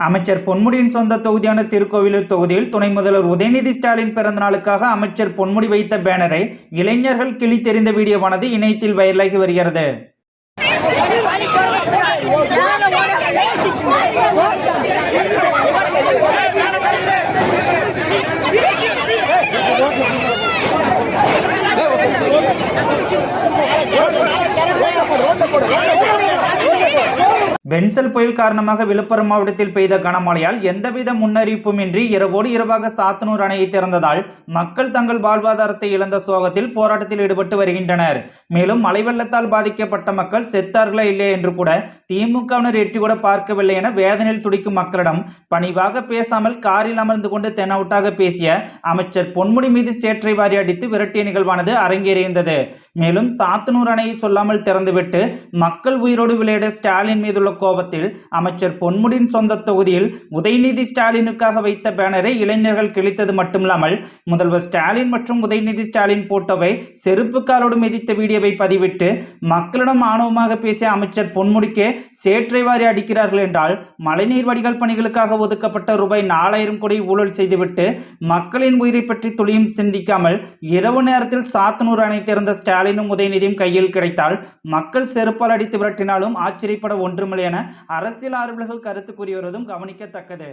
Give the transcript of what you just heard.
அமைச்சர் பொன்முடியின் சொந்த தொகுதியான திருக்கோவிலூர் தொகுதியில் துணை முதல்வர் உதயநிதி ஸ்டாலின் பிறந்த நாளுக்காக அமைச்சர் பொன்முடி வைத்த பேனரை இளைஞர்கள் கிழித்தெறிந்த வீடியோவானது இணையத்தில் வைரலாகி வருகிறது. பென்சல் புயல் காரணமாக விழுப்புரம் மாவட்டத்தில் பெய்த கனமழையால் எந்தவித முன்னறிவிப்புமின்றி இரவோடு இரவாக சாத்தனூர் அணையை திறந்ததால் மக்கள் தங்கள் வாழ்வாதாரத்தை இழந்த சோகத்தில் போராட்டத்தில் ஈடுபட்டு வருகின்றனர். மேலும் மழை வெள்ளத்தால் பாதிக்கப்பட்ட மக்கள் செத்தார்களா இல்லை என்று கூட திமுகவினர் எட்டி கூட பார்க்கவில்லை என வேதனையில் துடிக்கும் மக்களிடம் பணிவாக பேசாமல் காரில் அமர்ந்து கொண்டு தென்னவுட்டாக பேசிய அமைச்சர் பொன்முடி மீது சேற்றை வாரி அடித்து விரட்டிய நிகழ்வானது அரங்கேறியிருந்தது. மேலும் சாத்தனூர் அணையை சொல்லாமல் திறந்துவிட்டு மக்கள் உயிரோடு விளையாட ஸ்டாலின் மீதுள்ள கோபத்தில் அமைச்சர் பொன்முடியின் சொந்த தொகுதியில் உதயநிதி ஸ்டாலினுக்காக வைத்த பேனரை இளைஞர்கள் கிழித்தது மட்டுமில்லாமல் முதல்வர் ஸ்டாலின் மற்றும் உதயநிதி ஸ்டாலின் போட்டோவை செருப்பு காலோடு மிதித்த வீடியோவை பதிவிட்டு மக்களிடம் ஆணவமாக பேசிய அமைச்சர் பொன்முடிக்கே சேற்றை வாரி அடிக்கிறார்கள் என்றால் மழைநீர் வடிகால் பணிகளுக்காக ஒதுக்கப்பட்ட ரூபாய் நாலாயிரம் கோடி ஊழல் செய்துவிட்டு மக்களின் உயிரை பற்றி துளியும் சிந்திக்காமல் இரவு நேரத்தில் சாத்தனூர் அணை திறந்த ஸ்டாலினும் உதயநிதியும் கையில் கிடைத்தால் மக்கள் செருப்பால் அடித்து விரட்டினாலும் ஆச்சரியப்பட ஒன்றுமில்லை என அரசியல் ஆர்வலர்கள் கருத்து கூறி வருவதும் கவனிக்கத்தக்கது.